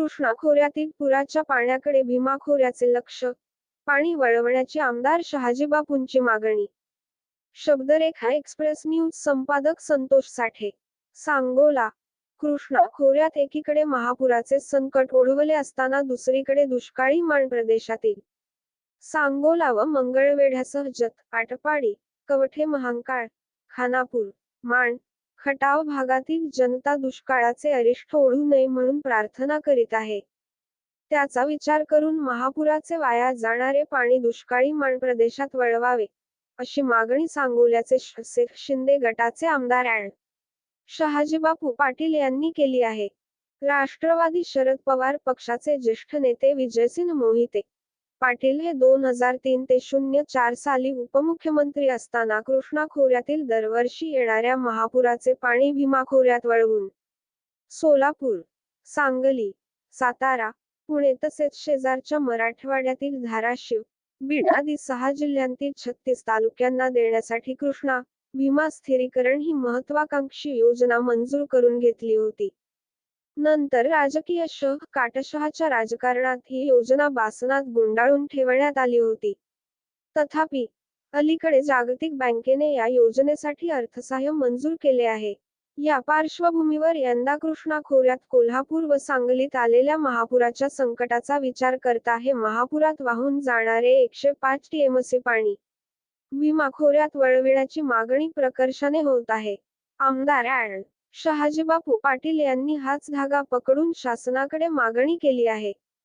कृष्णा खोऱ्यातील पुराच्या पाण्याकडे भीमा खोऱ्याचे लक्ष पाणी वळवण्याची आमदार शहाजीबापूंची मागणी. शब्दरेखा एक्सप्रेस न्यूज संपादक संतोष साठे. सांगोला कृष्णा खोऱ्यात एकीकडे महापुराचे संकट ओढवले असताना दुसरीकडे दुष्काळी माण प्रदेशातील. सांगोला व मंगळवेढ्यासह जत आटपाडी कवठे महांकाळ खानापूर माण खटाव भागातील जनता दुष्काळाचे अरिष्ट ओढू नये म्हणून प्रार्थना करीत आहे. त्याचा विचार करून महापुराचे वाया जाणारे पाणी दुष्काळी माण प्रदेशात वळवावे अशी मागणी सांगोल्याचे शिंदे गटाचे आमदार अँड. शहाजीबापू पाटील यांनी केली आहे. राष्ट्रवादी शरद पवार पक्षाचे ज्येष्ठ नेते विजयसिंह मोहिते पाटील हे दोन हजार तीन ते शून्य चार साली उपमुख्यमंत्री असताना कृष्णा खोऱ्यातील दरवर्षी येणाऱ्या महापुराचे पाणी भीमा खोऱ्यात वळवून सोलापूर सांगली सातारा पुणे तसेच शेजारच्या मराठवाड्यातील धाराशिव बीड आदी सहा जिल्ह्यांतील छत्तीस तालुक्यांना देण्यासाठी कृष्णा भीमा स्थिरीकरण ही महत्वाकांक्षी योजना मंजूर करून घेतली होती. नंतर राजकीय शह काटशहाच्या राजकारणात ही योजना बासनात गुंडाळून ठेवण्यात आली होती. तथापि अलीकडे जागतिक बँकेने या योजनेसाठी अर्थसहाय्य मंजूर केले आहे. या पार्श्वभूमीवर यंदा कृष्णा खोऱ्यात कोल्हापूर व सांगलीत आलेल्या महापुराच्या संकटाचा विचार करता हे महापुरात वाहून जाणारे एकशे पाच टीएमसी पाणी. विमा खोऱ्यात वळविण्याची मागणी प्रकर्षाने होत आहे. आमदार शहाजीबापू पाटील यांनी हाच धागा पकडून शासनाकडे मागणी केली आहे.